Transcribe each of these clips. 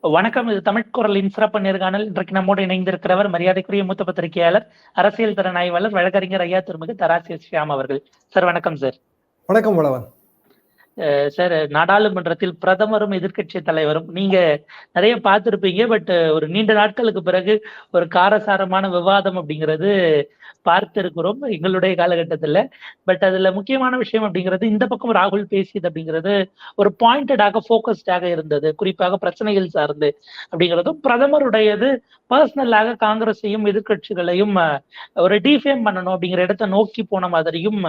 வணக்கம் இது தமிழ் குரலின் சிறப்பு நேர்காணல். இன்றைக்கு நம்மோடு இணைந்திருக்கிறவர் மரியாதைக்குரிய மூத்த பத்திரிகையாளர் அரசியல் திறன் ஆய்வாளர் வழக்கறிஞர் ஐயா திருமிகு தராசி ஷியாம் அவர்கள். சார் வணக்கம் சார். வணக்கம் வளவன் சார் நாடாளுமன்றத்தில் பிரதமரும் எதிர்கட்சி தலைவரும் நீங்க நிறைய பார்த்திருப்பீங்க பட் ஒரு நீண்ட நாட்களுக்கு பிறகு ஒரு காரசாரமான விவாதம் அப்படிங்கிறது பார்த்திருக்கிறோம் எங்களுடைய காலகட்டத்துல. பட் அதுல முக்கியமான விஷயம் அப்படிங்கிறது இந்த பக்கம் ராகுல் பேசியது அப்படிங்கிறது ஒரு பாயிண்டடாக ஃபோக்கஸ்டாக இருந்தது. குறிப்பாக பிரச்சனைகள் சார்ந்து அப்படிங்கிறதும் பிரதமருடையது பர்சனலாக காங்கிரஸையும் எதிர்க்கட்சிகளையும் ஒரு டிஃபேம் பண்ணணும் அப்படிங்கிற இடத்தை நோக்கி போன மாதிரியும்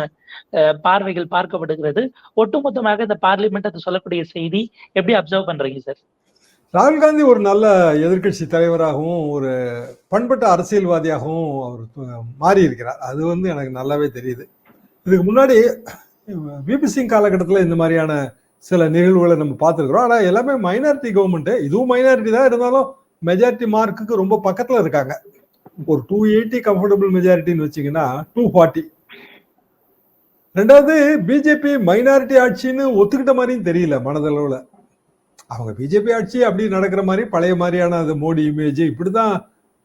அஹ், பார்வைகள் பார்க்கப்படுகிறது. ஒட்டுமொத்தமாக இந்த பார்லிமெண்ட் அது சொல்லக்கூடிய செய்தி எப்படி அப்சர்வ் பண்றீங்க சார் ராகுல் காந்தி ஒரு நல்ல எதிர்க்கட்சி தலைவராகவும் ஒரு பண்பட்ட அரசியல்வாதியாகவும் அவர் மாறி இருக்கிறார் அது வந்து எனக்கு நல்லாவே தெரியுது. இதுக்கு முன்னாடி விபி சிங் காலகட்டத்தில் இந்த மாதிரியான சில நிகழ்வுகளை நம்ம பார்த்துருக்குறோம். ஆனால் எல்லாமே மைனாரிட்டி கவர்மெண்ட்டு இதுவும் மைனாரிட்டி தான். இருந்தாலும் மெஜாரிட்டி மார்க்குக்கு ரொம்ப பக்கத்தில் இருக்காங்க. ஒரு டூ எயிட்டி கம்ஃபர்டபுள் மெஜாரிட்டின்னு வச்சிங்கன்னா டூ ஃபார்ட்டி ரெண்டாவது பிஜேபி மைனாரிட்டி ஆட்சின்னு ஒத்துக்கிட்ட மாதிரியும் தெரியல மனதளவில். அவங்க பிஜேபி ஆட்சி அப்படி நடக்கிற மாதிரி பழைய மாதிரியான அது மோடி இமேஜ் இப்படிதான்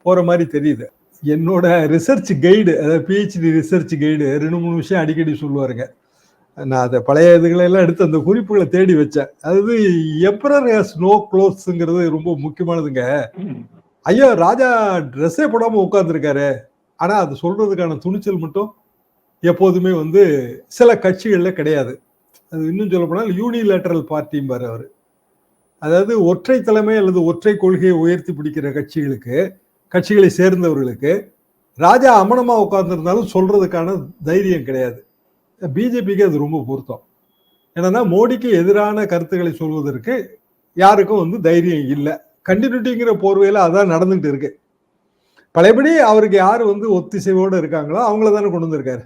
போற மாதிரி தெரியுது. என்னோட ரிசர்ச் கைடு அதாவது பிஹெச்டி ரிசர்ச் கைடு ரெண்டு மூணு விஷயம் அடிக்கடி சொல்லுவாருங்க. நான் அதை பழைய இதுகளை எல்லாம் எடுத்து அந்த குறிப்புகளை தேடி வச்சேன். அதாவது எப்ரர் ஸ்னோ க்ளோத்ஸுங்கிறது ரொம்ப முக்கியமானதுங்க. ஐயா ராஜா ட்ரெஸ்ஸே போடாம உட்காந்துருக்காரு ஆனா அது சொல்றதுக்கான துணிச்சல் மட்டும் எப்போதுமே வந்து சில கட்சிகளில் கிடையாது. அது இன்னும் சொல்லப்போனால் யூனிலேட்டரல் பார்ட்டிம்பார் அவர். அதாவது ஒற்றை தலைமை அல்லது ஒற்றை கொள்கையை உயர்த்தி பிடிக்கிற கட்சிகளுக்கு கட்சிகளை சேர்ந்தவர்களுக்கு ராஜா அமனமா உட்கார்ந்துருந்தாலும் சொல்றதுக்கான தைரியம் கிடையாது. பிஜேபிக்கு அது ரொம்ப பொருத்தம். என்னன்னா மோடிக்கு எதிரான கருத்துக்களை சொல்வதற்கு யாருக்கும் வந்து தைரியம் இல்லை. கண்டினியூட்டிங்கிற போர்வையில் அதான் நடந்துகிட்டு இருக்கு. பழையபடி அவருக்கு யார் வந்து ஒத்திசைவோடு இருக்காங்களோ அவங்கள தானே கொண்டு வந்திருக்காரு.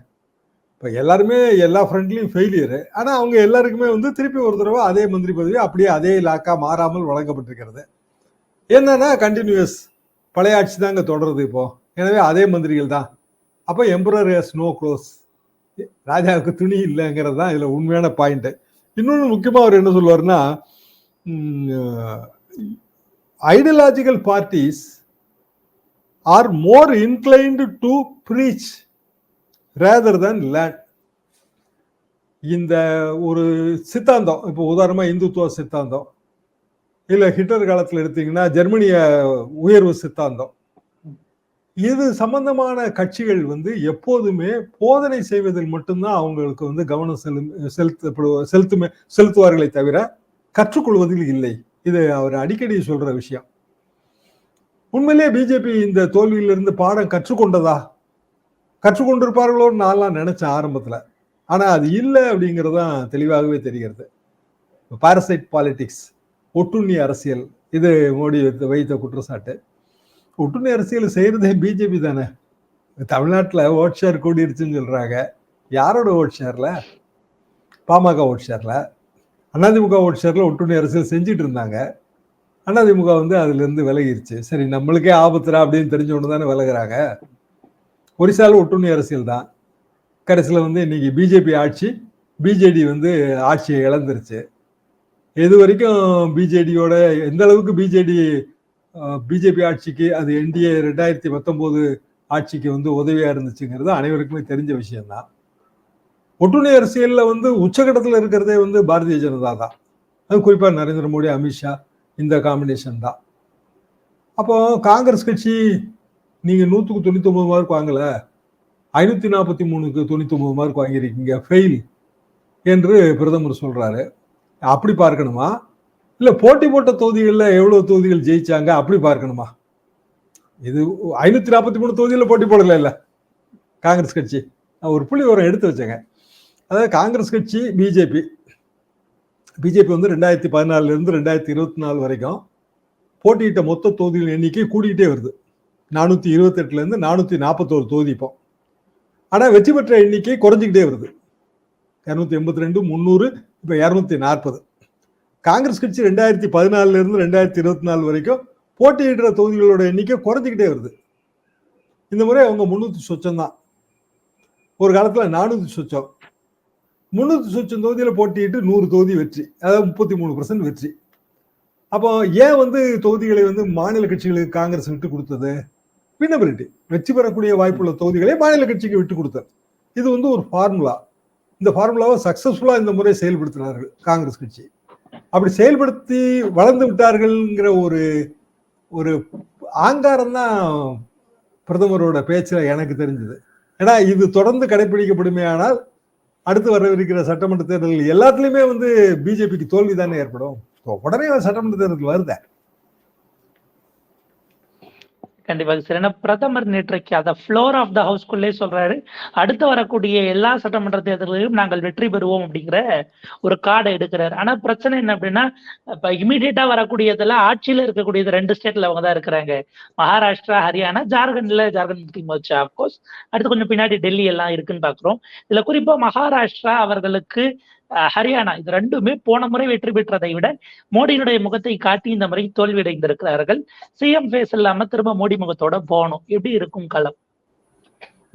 இப்போ எல்லாருமே எல்லா ஃப்ரெண்ட்லையும் ஃபெயிலியரு ஆனால் அவங்க எல்லாருக்குமே வந்து திருப்பி ஒரு தடவை அதே மந்திரி பதவி அப்படியே அதே இலாக்கா மாறாமல் வழங்கப்பட்டிருக்கிறது. என்னன்னா கண்டினியூஸ் பழைய ஆட்சி தாங்க தொடருது இப்போ. எனவே அதே மந்திரிகள் தான். அப்போ எம்பரர் ஹேஸ் நோ க்ளோஸ் ராஜாவுக்கு துணி இல்லைங்கிறது தான் இதில் உண்மையான பாயிண்ட்டு இன்னொன்று முக்கியமாக அவர் என்ன சொல்லுவார்னா ideological parties are more inclined to preach rather than land இந்த ஒரு சித்தாந்தம் இப்போ உதாரணமாக இந்துத்துவ சித்தாந்தம். இல்லை ஹிட்லர் காலத்தில் எடுத்தீங்கன்னா ஜெர்மனிய உயர்வு சித்தாந்தம். இது சம்பந்தமான கட்சிகள் வந்து எப்போதுமே போதனை செய்வதில் மட்டும்தான் அவங்களுக்கு வந்து கவனம் செலு செலுத்தப்படு செலுத்துமே செலுத்துவார்களே தவிர கற்றுக்கொள்வதில் இல்லை. இது அவர் அடிக்கடி சொல்ற விஷயம். உண்மையிலேயே பிஜேபி இந்த தோல்வியிலிருந்து பாடம் கற்றுக்கொண்டதா? கற்றுக்கொண்டிருப்பார்களோன்னு நான்லாம் நினைச்சேன் ஆரம்பத்தில். ஆனால் அது இல்லை அப்படிங்கிறது தான் தெளிவாகவே தெரிகிறது. பாரசைட் பாலிடிக்ஸ் ஒட்டுண்ணி அரசியல் இது மோடி வைத்த- வைத்த குற்றச்சாட்டு. ஒட்டுண்ணி அரசியல் செய்கிறதே பிஜேபி தானே. தமிழ்நாட்டில் ஓட் ஷேர் கூடிருச்சுன்னு சொல்கிறாங்க யாரோட ஓட் ஷேரில் பாமக ஓட் ஷேரில் அதிமுக ஓட் ஷேரில் ஒட்டுண்ணி அரசியல் செஞ்சுட்டு இருந்தாங்க. அதிமுக வந்து அதுலேருந்து விலகிருச்சு. சரி நம்மளுக்கே ஆபத்துரா அப்படின்னு தெரிஞ்சவொன்று தானே விலகுறாங்க. ஒரிசால ஒட்டுண்ணி அரசியல் தான் கடைசியில் வந்து இன்னைக்கு பிஜேபி ஆட்சி பிஜேடி வந்து ஆட்சியை இழந்துருச்சு. இது வரைக்கும் பிஜேடியோட எந்த அளவுக்கு பிஜேடி பிஜேபி ஆட்சிக்கு அது என்டிஏ ரெண்டாயிரத்தி பத்தொம்போது ஆட்சிக்கு வந்து உதவியாக இருந்துச்சுங்கிறது அனைவருக்குமே தெரிஞ்ச விஷயம்தான். ஒட்டுணை அரசியலில் வந்து உச்சகட்டத்தில் இருக்கிறதே வந்து பாரதிய ஜனதா தான் அது குறிப்பாக நரேந்திர மோடி அமித்ஷா இந்த காம்பினேஷன் தான். அப்போ காங்கிரஸ் கட்சி நீங்க நூத்துக்கு தொண்ணூத்தி ஒன்பது மார்க் வாங்கல. ஐநூத்தி நாற்பத்தி மூணுக்கு தொண்ணூத்தி ஒன்பது மார்க் வாங்கியிருக்கீங்க. ஃபெயில் என்று பிரதமர் சொல்றாரு. அப்படி பார்க்கணுமா? இல்ல போட்டி போட்ட தொகுதிகளில் எவ்வளவு தொகுதிகள் ஜெயிச்சாங்க? அப்படி பார்க்கணுமா? இது ஐநூத்தி நாற்பத்தி மூணு தொகுதியில் போட்டி போடல இல்ல. காங்கிரஸ் கட்சி. நான் ஒரு புள்ளி உரம் எடுத்து வச்சேங்க. அதாவது காங்கிரஸ் கட்சி பிஜேபி பிஜேபி வந்து ரெண்டாயிரத்தி பதினாலுல இருந்து ரெண்டாயிரத்தி இருபத்தி நாலு வரைக்கும் போட்டியிட்ட மொத்த தொகுதிகள் எண்ணிக்கை கூடிக்கிட்டே வருது. நானூற்றி இருபத்தெட்டுலேருந்து நானூற்றி நாற்பத்தோரு தொகுதி இப்போ. ஆனால் வெற்றி பெற்ற எண்ணிக்கை குறைஞ்சிக்கிட்டே வருது. இரநூத்தி எண்பத்தி ரெண்டு முந்நூறு இப்போ இரநூத்தி நாற்பது. காங்கிரஸ் கட்சி ரெண்டாயிரத்தி பதினாலிருந்து ரெண்டாயிரத்தி இருபத்தி நாலு வரைக்கும் போட்டியிடுற தொகுதிகளோட எண்ணிக்கை குறைஞ்சிக்கிட்டே வருது. இந்த முறை அவங்க முந்நூற்றி சொச்சம் தான். ஒரு காலத்தில் நானூற்றி சொச்சம். முந்நூற்றி சொச்சம் தொகுதியில் போட்டியிட்டு நூறு தொகுதி வெற்றி அதாவது முப்பத்தி மூணு பர்சன்ட் வெற்றி. அப்போ ஏன் வந்து தொகுதிகளை வந்து மாநில கட்சிகளுக்கு காங்கிரஸ் விட்டு கொடுத்தது? வினபிலிட்டி வெற்றி பெறக்கூடிய வாய்ப்புள்ள தொகுதிகளை மாநில கட்சிக்கு விட்டு கொடுத்தார். இது வந்து ஒரு ஃபார்முலா இந்த ஃபார்முலாவை சக்சஸ்ஃபுல்லாக இந்த முறை செயல்படுத்தினார்கள் காங்கிரஸ் கட்சி. அப்படி செயல்படுத்தி வளர்ந்து விட்டார்கள்ங்கிற ஒரு ஒரு ஆங்காரம் தான் பிரதமரோட பேச்சில் எனக்கு தெரிஞ்சது. ஏன்னா இது தொடர்ந்து கடைபிடிக்கப்படுமையானால் அடுத்து வரவிருக்கிற சட்டமன்ற தேர்தல்கள் எல்லாத்துலேயுமே வந்து பிஜேபிக்கு தோல்வி தானே ஏற்படும். உடனே சட்டமன்ற தேர்தல் வருத? கண்டிப்பாக சார் ஏன்னா பிரதமர் நேற்றைக்கு அதை ஃப்ளோர் ஆஃப் த ஹவுஸ்குள்ளே சொல்றாரு. அடுத்து வரக்கூடிய எல்லா சட்டமன்ற தேர்தல்களிலும் நாங்கள் வெற்றி பெறுவோம் அப்படிங்கிற ஒரு கார்டை எடுக்கிறாரு. ஆனா பிரச்சனை என்ன அப்படின்னா இப்ப இமீடியட்டா வரக்கூடியதுல ஆட்சியில இருக்கக்கூடியது ரெண்டு ஸ்டேட்ல அவங்க தான் இருக்கிறாங்க. மகாராஷ்டிரா ஹரியானா ஜார்க்கண்ட்ல ஜார்க்கண்ட் முக்தி மோர்ச்சா அப்கோர்ஸ் அடுத்து கொஞ்சம் பின்னாடி டெல்லி எல்லாம் இருக்குன்னு பாக்குறோம். இதுல குறிப்பா மகாராஷ்டிரா அவர்களுக்கு ஹரியானா. இது ரெண்டுமே போன முறை வெற்றி பெற்றதை விட மோடியினுடைய முகத்தை காட்டி இந்த முறை தோல்வியடைந்திருக்கிறார்கள். சிஎம் ஃபேஸ் இல்லாம திரும்ப மோடி முகத்தோட போகணும். எப்படி இருக்கும் களம்?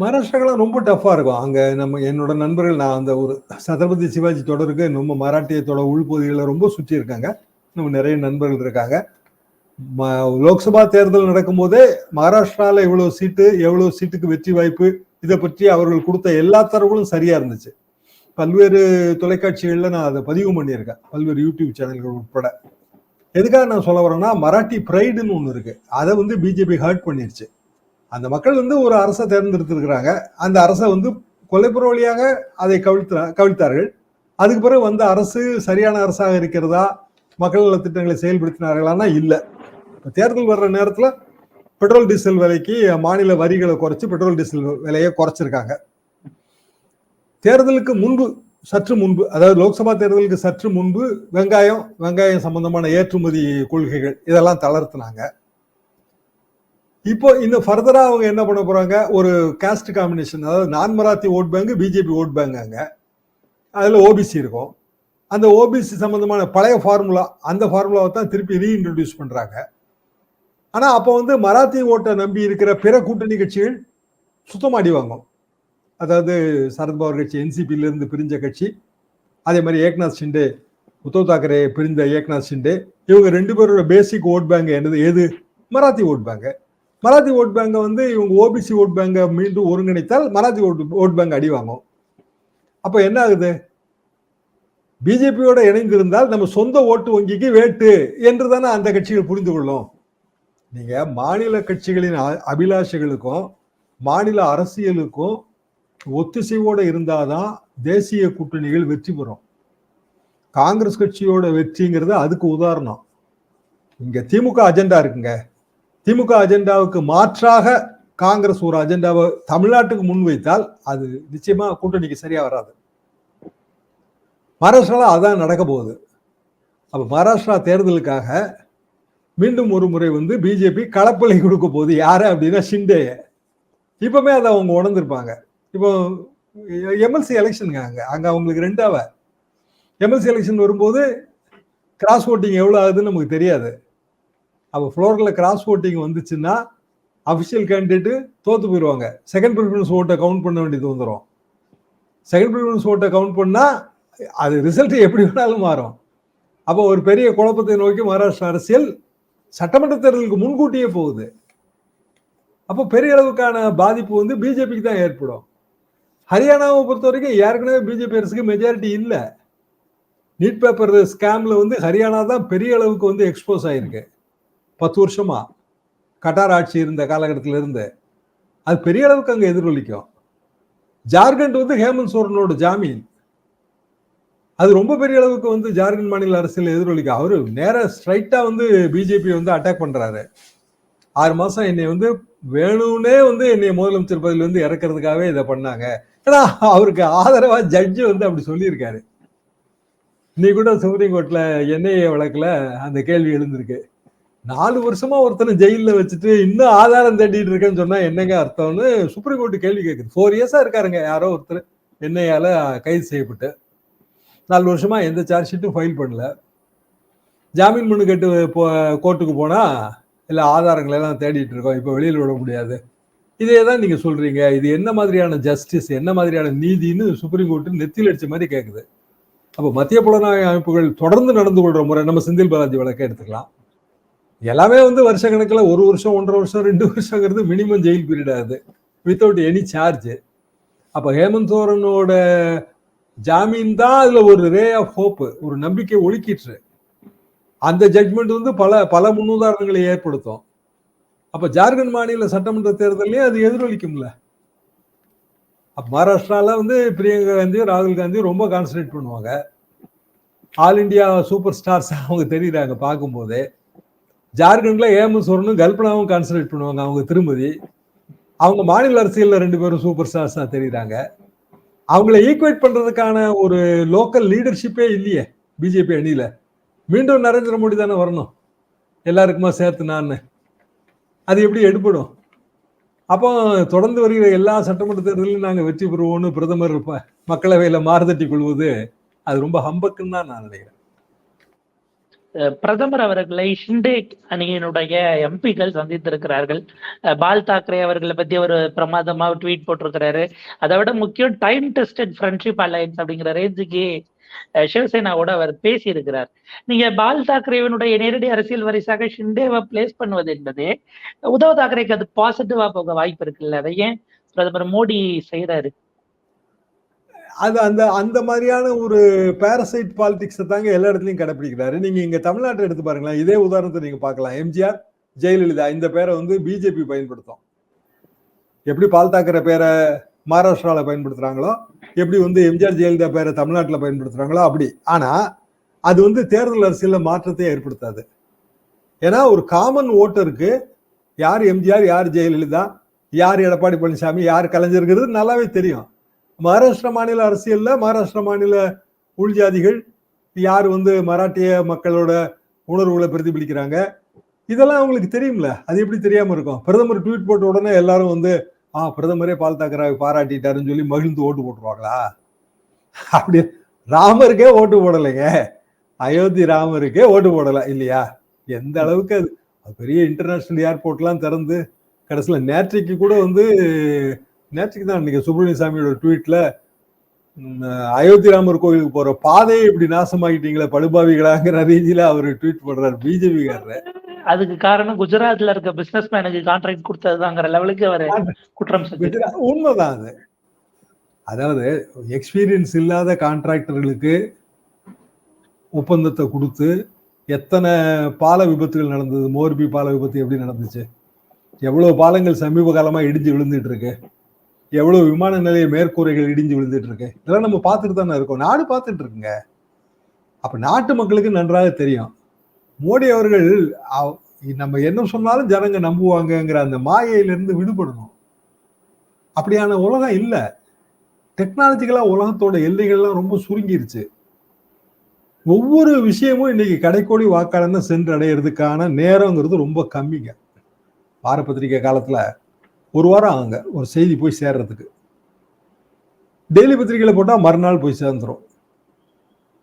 மகாராஷ்டிராக்கெல்லாம் ரொம்ப டஃப்பா இருக்கும். அங்க நம்ம என்னோட நண்பர்கள் நான் அந்த ஒரு சத்ரபதி சிவாஜி தொடருக்கு நம்ம மராட்டியத்தோட உள்பகுதிகளை ரொம்ப சுற்றி இருக்காங்க. நம்ம நிறைய நண்பர்கள் இருக்காங்க. லோக்சபா தேர்தல் நடக்கும் போதே மகாராஷ்டிரால எவ்வளவு சீட்டு எவ்வளவு சீட்டுக்கு வெற்றி வாய்ப்பு இதை பற்றி அவர்கள் கொடுத்த எல்லா தரவுகளும் சரியா இருந்துச்சு. பல்வேறு தொலைக்காட்சிகளில் நான் அதை பதிவு பண்ணியிருக்கேன். பல்வேறு யூடியூப் சேனல்கள் உட்பட. எதுக்காக நான் சொல்ல வரேன்னா மராட்டி ப்ரைடுன்னு ஒன்று இருக்குது அதை வந்து பிஜேபி ஹர்ட் பண்ணிருச்சு. அந்த மக்கள் வந்து ஒரு அரசை தேர்ந்தெடுத்திருக்கிறாங்க. அந்த அரசை வந்து கொலைப்புற வழியாக அதை கவிழ்த்த கவிழ்த்தார்கள். அதுக்கு பிறகு வந்த அரசு சரியான அரசாக இருக்கிறதா? மக்கள் நலத்திட்டங்களை செயல்படுத்தினார்களானா இல்லை. இப்போ தேர்தல் வர்ற நேரத்தில் பெட்ரோல் டீசல் விலைக்கு மாநில வரிகளை குறைச்சி பெட்ரோல் டீசல் விலையை குறைச்சிருக்காங்க. தேர்தலுக்கு முன்பு சற்று முன்பு அதாவது லோக்சபா தேர்தலுக்கு சற்று முன்பு வெங்காயம் வெங்காயம் சம்பந்தமான ஏற்றுமதி கொள்கைகள் இதெல்லாம் தளர்த்தினாங்க. இப்போ இன்னும் ஃபர்தரா அவங்க என்ன பண்ண போறாங்க? ஒரு காஸ்ட் காம்பினேஷன் அதாவது நான் Marathi vote bank BJP vote bank அங்கே. அதில் ஓபிசி இருக்கும். அந்த ஓபிசி சம்பந்தமான பழைய ஃபார்முலா அந்த ஃபார்முலாவை தான் திருப்பி ரீஇன்ட்ரடியூஸ் பண்ணுறாங்க ஆனால் அப்போ வந்து மராத்தி ஓட்டை நம்பி இருக்கிற பிற கூட்டணி கட்சிகள் சுத்தமாடி வாங்கும். அதாவது சரத்பவார் கட்சி என்சிபியிலிருந்து பிரிஞ்ச கட்சி அதே மாதிரி ஏக்நாத் ஷிண்டே உத்தவ் தாக்கரே பிரிந்த ஏக்நாத் ஷிண்டே இவங்க ரெண்டு பேரோட பேசிக் ஓட் பேங்க் என்னது? எது? Marathi vote bank Marathi vote பேங்கை வந்து இவங்க ஓபிசி ஓட் பேங்கை மீண்டும் ஒருங்கிணைத்தால் மராத்தி ஓட் ஓட் பேங்க் அடி வாங்கும். அப்போ என்ன ஆகுது? பிஜேபியோட இணைந்திருந்தால் நம்ம சொந்த ஓட்டு வங்கிக்கு வேட்டு என்று தானே அந்த கட்சிகள் புரிந்து கொள்ளும். நீங்கள் மாநில கட்சிகளின் அபிலாஷைகளுக்கும் மாநில அரசியலுக்கும் ஒத்திசைவோட இருந்தாதான் தேசிய கூட்டணிகள் வெற்றி பெறும். காங்கிரஸ் கட்சியோட வெற்றிங்கிறது அதுக்கு உதாரணம். இங்க திமுக அஜெண்டா இருக்குங்க. திமுக அஜெண்டாவுக்கு மாற்றாக காங்கிரஸ் ஒரு அஜெண்டாவை தமிழ்நாட்டுக்கு முன்வைத்தால் அது நிச்சயமா கூட்டணிக்கு சரியா வராது. மகாராஷ்டிரால அதான் நடக்க போகுது. அப்ப மகாராஷ்டிரா தேர்தலுக்காக மீண்டும் ஒரு முறை வந்து பிஜேபி களப்பலை கொடுக்க போகுது. யாரு அப்படின்னா ஷிண்டே இப்பவுமே அதை அவங்க உணர்ந்திருப்பாங்க. இப்போ எம்எல்சி எலெக்ஷனுங்க அங்கே. அங்கே அவங்களுக்கு ரெண்டாவ எம்எல்சி எலெக்ஷன் வரும்போது கிராஸ் ஓட்டிங் எவ்வளோ ஆகுதுன்னு நமக்கு தெரியாது. அப்போ ஃப்ளோரில் கிராஸ் ஓட்டிங் வந்துச்சுன்னா அஃபிஷியல் கேண்டிடேட்டு தோற்று போயிடுவாங்க செகண்ட் ப்ரிஃபரன்ஸ் ஓட்டை கவுண்ட் பண்ண வேண்டியது வந்துடும் செகண்ட் ப்ரிஃபரன்ஸ் ஓட்டை கவுண்ட் பண்ணால் அது ரிசல்ட் எப்படி வேணாலும் மாறும். அப்போ ஒரு பெரிய குழப்பத்தை நோக்கி மகாராஷ்டிரா அரசியல் சட்டமன்ற தேர்தலுக்கு முன்கூட்டியே போகுது. அப்போ பெரிய அளவுக்கான பாதிப்பு வந்து பிஜேபிக்கு தான் ஏற்படும். ஹரியானாவை பொறுத்த வரைக்கும் ஏற்கனவே பிஜேபி அரசுக்கு மெஜாரிட்டி இல்லை. நீட் பேப்பர் ஸ்கேம்ல வந்து ஹரியானா தான் பெரிய அளவுக்கு வந்து எக்ஸ்போஸ் ஆயிருக்கு. பத்து வருஷமா. கட்டார் ஆட்சி இருந்த காலகட்டத்தில் இருந்து. அது பெரிய அளவுக்கு அங்கே எதிரொலிக்கும். ஜார்க்கண்ட் வந்து ஹேமந்த் சோரனோட ஜாமீன். அது ரொம்ப பெரிய அளவுக்கு வந்து ஜார்க்கண்ட் மாநில அரசியல் எதிரொலிக்கும். அவரு நேராக ஸ்ட்ரைட்டாக வந்து பிஜேபி வந்து அட்டாக் பண்ணுறாரு ஆறு மாதம் என்னை வந்து வேணும்னே வந்து என்னை முதலமைச்சர் பதவியில் வந்து இறக்குறதுக்காகவே இதை பண்ணாங்க. ஏன்னா அவருக்கு ஆதரவா ஜட்ஜு வந்து அப்படி சொல்லியிருக்காரு. இன்னைக்கு கூட சுப்ரீம் கோர்ட்ல என்ஐஏ வழக்குல அந்த கேள்வி எழுந்திருக்கு. நாலு வருஷமா ஒருத்தனை ஜெயில வச்சுட்டு இன்னும் ஆதாரம் தேடிட்டு இருக்கேன்னு சொன்னா என்னங்க அர்த்தம்னு சுப்ரீம் கோர்ட் கேள்வி கேட்குது ஃபோர் இயர்ஸா இருக்காருங்க. யாரோ ஒருத்தர் என்ஐயால கைது செய்யப்பட்டு. நாலு வருஷமா எந்த சார்ஜ் ஷீட்டும் ஃபைல் பண்ணல. ஜாமீன் மனு கேட்டு போ கோர்ட்டுக்கு போனா இல்லை ஆதாரங்களை எல்லாம் தேடிட்டு இருக்கோம். இப்போ வெளியில் விட முடியாது. இதே தான் நீங்க சொல்றீங்க. இது என்ன மாதிரியான ஜஸ்டிஸ் என்ன மாதிரியான நீதின்னு சுப்ரீம் கோர்ட்டு நெத்தியில் அடிச்ச மாதிரி கேட்குது அப்போ மத்திய புலனாய்வு அமைப்புகள் தொடர்ந்து நடந்து கொள்ற முறை நம்ம செந்தில் பாலாஜி வழக்கை எடுத்துக்கலாம். எல்லாமே வந்து வருஷ கணக்கில் ஒரு வருஷம் ஒன்றரை வருஷம் ரெண்டு வருஷங்கிறது மினிமம் ஜெயில் பீரியட் ஆகுது வித்தவுட் எனி சார்ஜ் அப்போ ஹேமந்த் சோரனோட ஜாமீன் தான் அதில் ஒரு ரே ஆஃப் ஹோப்பு ஒரு நம்பிக்கை ஒழுக்கிற்று. அந்த ஜட்மெண்ட் வந்து பல பல முன்னுதாரணங்களை ஏற்படுத்தும். அப்ப ஜார்க்கண்ட் மாநில சட்டமன்ற தேர்தலையும் அது எதிரொலிக்கும்ல. அப்ப மகாராஷ்டிரால வந்து பிரியங்கா காந்தி ராகுல் காந்தி ரொம்ப கான்சன்ட்ரேட் பண்ணுவாங்க. ஆல் இந்தியா சூப்பர் ஸ்டார்ஸ் அவங்க தெரியுறாங்க பார்க்கும்போதே. ஜார்க்கண்ட்ல ஏமு சோரனும் கல்பனாவும் கான்சன்ட்ரேட் பண்ணுவாங்க அவங்க திருமதி. அவங்க மாநில அரசியல்ல ரெண்டு பேரும் சூப்பர் ஸ்டார்ஸ் தான் தெரியுறாங்க. அவங்கள ஈக்குவேட் பண்றதுக்கான ஒரு லோக்கல் லீடர்ஷிப்பே இல்லையே பிஜேபி அணியில. மீண்டும் நரேந்திர மோடி தானே வரணும். எல்லாருக்குமா சேர்த்து நான் அது எப்படி எடுப்படும் அப்போ தொடர்ந்து வருகிற எல்லா சட்டமன்ற தேர்தலையும் நாங்கள் வெற்றி பெறுவோம்னு பிரதமர் மக்களவையில் மக்களவையில மாறுதட்டி கொள்வது அது ரொம்ப ஹம்பக்குன்னு தான் நான் நினைக்கிறேன். அஹ் பிரதமர் அவர்களை ஷிண்டே அணியினுடைய எம்பிக்கள் சந்தித்திருக்கிறார்கள். அஹ் பால் தாக்கரே அவர்களை பத்தி ஒரு பிரமாதமா ட்வீட் போட்டிருக்கிறாரு. அதை விட முக்கியம் டைம் டெஸ்டட் ஃப்ரெண்ட்ஷிப் அலையன்ஸ் அப்படிங்கிற ரேஞ்சுக்கு சிவசேனாவோட அவர் பேசியிருக்கிறார். நீங்க பால் தாக்கரேவனுடைய நேரடி அரசியல் வரிசாக ஷிண்டேவை பிளேஸ் பண்ணுவது என்பது உத்தவ் தாக்கரேக்கு அது பாசிட்டிவா போக வாய்ப்பு இருக்குல்ல? அதை ஏன் பிரதமர் மோடி செய்யறாரு அது அந்த அந்த மாதிரியான ஒரு பேரசைட் பாலிடிக்ஸை தாங்க எல்லா இடத்துலையும் கடைப்பிடிக்கிறாரு. நீங்க இங்க தமிழ்நாட்டை எடுத்து பாருங்களேன். இதே உதாரணத்தை நீங்க பார்க்கலாம். எம்ஜிஆர் ஜெயலலிதா இந்த பேரை வந்து பிஜேபி பயன்படுத்தும். எப்படி பால் தாக்கரே பேரை மகாராஷ்டிராவில் பயன்படுத்துகிறாங்களோ எப்படி வந்து எம்ஜிஆர் ஜெயலலிதா பேரை தமிழ்நாட்டில் பயன்படுத்துகிறாங்களோ அப்படி. ஆனால் அது வந்து தேர்தல் அரசியலில் மாற்றத்தை ஏற்படுத்தாது. ஏன்னா ஒரு காமன் ஓட்டருக்கு யார் எம்ஜிஆர் யார் ஜெயலலிதா யார் எடப்பாடி பழனிசாமி யார் கலைஞருங்கிறது நல்லாவே தெரியும். மகாராஷ்டிரா மாநில அரசியலில் மகாராஷ்டிரா மாநில உள்ஜாதிகள் யார் வந்து மராட்டிய மக்களோட உணர்வுகளை பிரதிபலிக்கிறாங்க? இதெல்லாம் அவங்களுக்கு தெரியும்ல. அது எப்படி தெரியாமல் இருக்கும்? பிரதமர் ட்வீட் போட்ட உடனே எல்லாரும் வந்து ஆ பிரதமரே பால் தாக்கராவை பாராட்டிட்டாருன்னு சொல்லி மகிழ்ந்து ஓட்டு போட்டுருவாங்களா? அப்படி ராமருக்கே ஓட்டு போடலைங்க. அயோத்தி ராமருக்கே ஓட்டு போடலை இல்லையா? எந்த அளவுக்கு அது? பெரிய இன்டர்நேஷ்னல் ஏர்போர்ட்லாம் திறந்து கடைசியில் நேற்றைக்கு கூட வந்து நேற்றுக்கு தான் இன்னைக்கு சுப்பிரமணிய சாமியோட அயோத்தி ராமர் கோயிலுக்கு போகிற பாதையை இப்படி நாசமாகிட்டீங்களே படுபாவிகளாங்கிற ரீதியில் அவர் ட்வீட் பண்ணுறார் பிஜேபிகாரர் அதுக்கு காரணம் குஜராத்ல இருக்க பிசினஸ் மேனுக்கு கான்ட்ராக்ட் கொடுத்ததுதாங்கிற லெவலுக்கு அவர் குற்றம் உண்மைதான் அது. அதாவது எக்ஸ்பீரியன்ஸ் இல்லாத கான்ட்ராக்டர்களுக்கு ஒப்பந்தத்தை கொடுத்து எத்தனை பால விபத்துகள் நடந்தது? மோர்பி பால விபத்து எப்படி நடந்துச்சு? எவ்வளவு பாலங்கள் சமீப காலமா இடிஞ்சு விழுந்துட்டு இருக்கு எவ்வளவு விமான நிலைய மேற்கூரைகள் இடிஞ்சு விழுந்துட்டு இருக்கு இதெல்லாம் நம்ம பார்த்துட்டு தானே இருக்கோம். நாடு பார்த்துட்டு இருக்குங்க. அப்ப நாட்டு மக்களுக்கு நன்றாக தெரியும். மோடி அவர்கள் நம்ம என்ன சொன்னாலும் ஜனங்க நம்புவாங்கங்கிற அந்த மாயையிலிருந்து விடுபடணும். அப்படியான உலகம் இல்லை. டெக்னாலஜிக்கலாக உலகத்தோட எல்லைகள்லாம் ரொம்ப சுருங்கிருச்சு. ஒவ்வொரு விஷயமும் இன்னைக்கு கடைக்கோடி வாக்காளர்னு சென்று அடையிறதுக்கான நேரங்கிறது ரொம்ப கம்மிங்க. வாரப்பத்திரிக்கை காலத்தில் ஒரு வாரம் ஆகுங்க. ஒரு செய்தி போய் சேர்றதுக்கு. டெய்லி பத்திரிகையில் போட்டால் மறுநாள் போய் சேர்ந்துடும்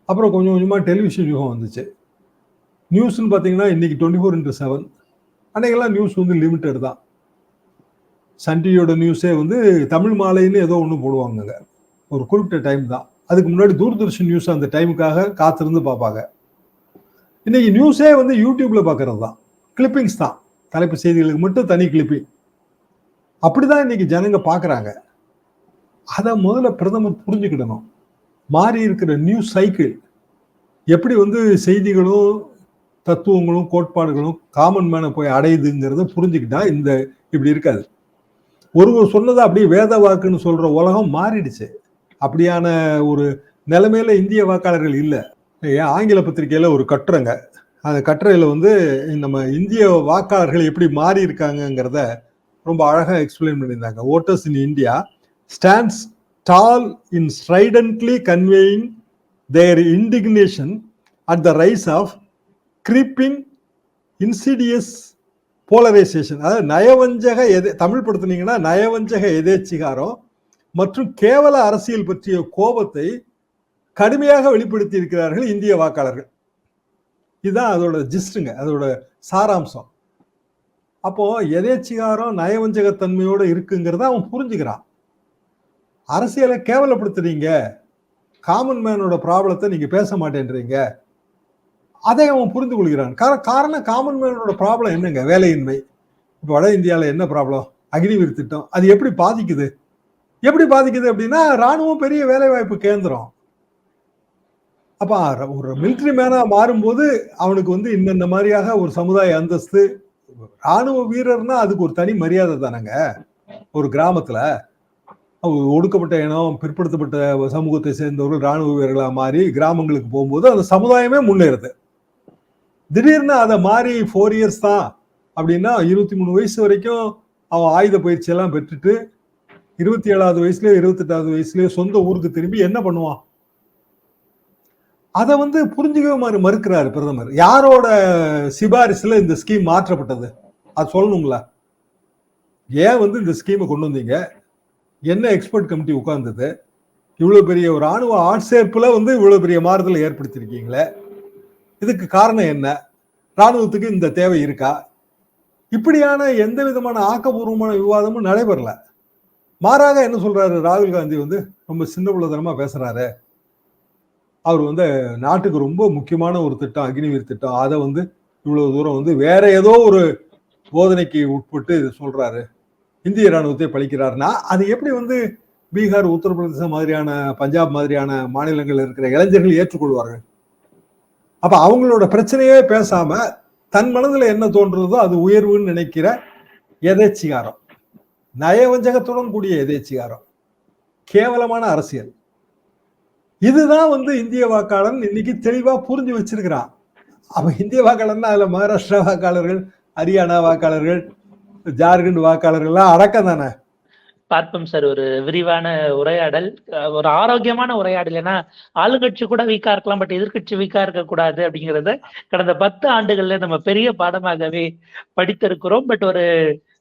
அப்புறம் கொஞ்சம் கொஞ்சமாக டெலிவிஷன் யுகம் வந்துச்சு. நியூஸ்ன்னு பார்த்தீங்கன்னா இன்னைக்கு டுவெண்ட்டி ஃபோர் இன்ட்டு செவன் அன்னைக்கெல்லாம் நியூஸ் வந்து லிமிட்டட் தான். சன் டிவியோட நியூஸே வந்து தமிழ் மாலைன்னு ஏதோ ஒன்று போடுவாங்கங்க. ஒரு குறிப்பிட்ட டைம் தான். அதுக்கு முன்னாடி தூர்தர்ஷன் நியூஸ் அந்த டைமுக்காக காத்திருந்து பார்ப்பாங்க. இன்னைக்கு நியூஸே வந்து யூடியூப்பில் பார்க்குறது தான். கிளிப்பிங்ஸ் தான். தலைப்பு செய்திகளுக்கு மட்டும் தனி கிளிப்பிங் அப்படிதான் இன்றைக்கி ஜனங்க பார்க்குறாங்க. அதை முதல்ல பிரதமர் புரிஞ்சுக்கிடணும். மாறி இருக்கிற நியூஸ் சைக்கிள் எப்படி வந்து செய்திகளும் தத்துவங்களும் கோட்பாடுகளும் காமன் மேனை போய் அடையுதுங்கிறத புரிஞ்சுக்கிட்டா இந்த இப்படி இருக்காது. ஒருவர் சொன்னதை அப்படியே வேத வாக்குன்னு சொல்ற உலகம் மாறிடுச்சு. அப்படியான ஒரு நிலைமையில இந்திய வாக்காளர்கள் இல்லை. ஏன்? ஆங்கில பத்திரிகையில ஒரு கட்டுரைங்க. அந்த கட்டுரையில வந்து நம்ம இந்திய வாக்காளர்கள் எப்படி மாறி இருக்காங்கிறத ரொம்ப அழகாக எக்ஸ்பிளைன் பண்ணியிருந்தாங்க. Voters in India stands tall in stridently conveying their indignation at the rise of creeping insidious polarisation அதாவது நயவஞ்சக எதே தமிழ் படுத்துனீங்கன்னா நயவஞ்சக எதேச்சிகாரம் மற்றும் கேவல அரசியல் பற்றிய கோபத்தை கடுமையாக வெளிப்படுத்தி இருக்கிறார்கள் இந்திய வாக்காளர்கள். இதுதான் அதோட ஜிஸ்டுங்க அதோட சாராம்சம். அப்போ எதேச்சிகாரம் நயவஞ்சகத்தன்மையோடு இருக்குங்கிறத அவன் புரிஞ்சுக்கிறான். அரசியலை கேவலப்படுத்துறீங்க காமன் மேனோட ப்ராப்ளத்தை நீங்கள் பேச மாட்டேன்றீங்க. அதை அவன் புரிந்து கொள்கிறான் காரணம் காரணம் காமன் மேனோட ப்ராப்ளம் என்னங்க? வேலையின்மை. இப்போ வட இந்தியாவில் என்ன ப்ராப்ளம் அக்னிவீர் திட்டம். அது எப்படி பாதிக்குது? எப்படி பாதிக்குது அப்படின்னா ராணுவம் பெரிய வேலைவாய்ப்பு கேந்திரம். அப்போ ஒரு மிலிட்ரி மேனாக மாறும்போது அவனுக்கு வந்து இந்த மாதிரியாக ஒரு சமுதாய அந்தஸ்து ராணுவ வீரர்னா அதுக்கு ஒரு தனி மரியாதை தானங்க? ஒரு கிராமத்தில். ஒடுக்கப்பட்ட இனம் பிற்படுத்தப்பட்ட சமூகத்தை சேர்ந்தவர்கள் ராணுவ வீரர்களாக மாறி கிராமங்களுக்கு போகும்போது அந்த சமுதாயமே முன்னேறுது. திடீர்னு அதை மாறி ஃபோர் இயர்ஸ் தான் அப்படின்னா இருபத்தி மூணு வயசு வரைக்கும் அவன் ஆயுத பயிற்சியெல்லாம் பெற்றுட்டு இருபத்தி ஏழாவது வயசுலயோ இருபத்தெட்டாவது வயசுலயோ சொந்த ஊருக்கு திரும்பி என்ன பண்ணுவான்? அதை வந்து புரிஞ்சுக்கவே மாதிரி மறுக்கிறாரு பிரதமர். யாரோட சிபாரிசுல இந்த ஸ்கீம் மாற்றப்பட்டது? அது சொல்லணுங்களா ஏன் வந்து இந்த ஸ்கீமை கொண்டு வந்தீங்க? என்ன எக்ஸ்பர்ட் கமிட்டி உட்கார்ந்தது? இவ்வளோ பெரிய ஒரு ராணுவ ஆட்சேர்ப்பில் வந்து இவ்வளோ பெரிய மாறுதலை ஏற்படுத்தியிருக்கீங்களே? இதுக்கு காரணம் என்ன? ராணுவத்துக்கு இந்த தேவை இருக்கா? இப்படியான எந்த விதமான ஆக்கப்பூர்வமான விவாதமும் நடைபெறல. மாறாக என்ன சொல்றாரு ராகுல் காந்தி வந்து? ரொம்ப சின்ன உள்ளதனமா பேசுறாரு. அவர் வந்து நாட்டுக்கு ரொம்ப முக்கியமான ஒரு திட்டம் அக்னிவீர் திட்டம். அதை வந்து இவ்வளவு தூரம் வந்து வேற ஏதோ ஒரு போதனைக்கு உட்பட்டு இது சொல்றாரு. இந்திய ராணுவத்தை பழிக்கிறாருன்னா அது எப்படி வந்து பீகார் உத்தரப்பிரதேசம் மாதிரியான பஞ்சாப் மாதிரியான மாநிலங்கள் இருக்கிற இளைஞர்கள் ஏற்றுக்கொள்வார்கள்? அப்ப அவங்களோட பிரச்சனையே பேசாம தன் மனதுல என்ன தோன்றுறதோ அது உயர்வுன்னு நினைக்கிற எதேச்சிகாரம். நயவஞ்சகத்துடன் கூடிய எதேச்சிகாரம். கேவலமான அரசியல். இதுதான் வந்து இந்திய வாக்காளன் இன்னைக்கு தெளிவா புரிஞ்சு வச்சிருக்கிறான் அப்ப இந்திய வாக்காளர்னா அதுல மகாராஷ்டிரா வாக்காளர்கள் ஹரியானா வாக்காளர்கள் ஜார்க்கண்ட் வாக்காளர்கள்லாம் அடக்கம் தானே. பார்ப்போம் சார். ஒரு விரிவான உரையாடல் ஒரு ஆரோக்கியமான உரையாடல். ஏன்னா ஆளுங்கட்சி கூட வீக்கா இருக்கலாம் பட் எதிர்க்கட்சி வீக்கா இருக்கக்கூடாது அப்படிங்கறத கடந்த பத்து ஆண்டுகள்ல நம்ம பெரிய பாடமாகவே படித்திருக்கிறோம். பட் ஒரு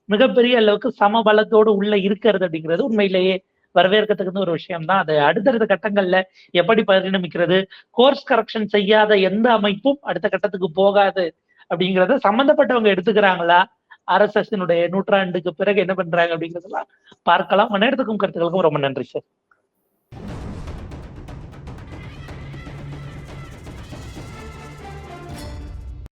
மிகப்பெரிய அளவுக்கு சமபலத்தோடு உள்ள இருக்கிறது அப்படிங்கிறது உண்மையிலேயே வரவேற்கத்துக்குன்னு ஒரு விஷயம் தான் அது அடுத்தடுத்த கட்டங்கள்ல எப்படி பரிணமிக்கிறது கோர்ஸ் கரெக்ஷன் செய்யாத எந்த அமைப்பும் அடுத்த கட்டத்துக்கு போகாது அப்படிங்கறத சம்பந்தப்பட்டவங்க எடுத்துக்கிறாங்களா ஆர்எஸ்எஸ்னுடைய நூற்றாண்டுக்கு பிறகு என்ன பண்றாங்க அப்படிங்கறதெல்லாம் பார்க்கலாம். நேரத்துக்கும் கருத்துக்களுக்கும் ரொம்ப நன்றி சார்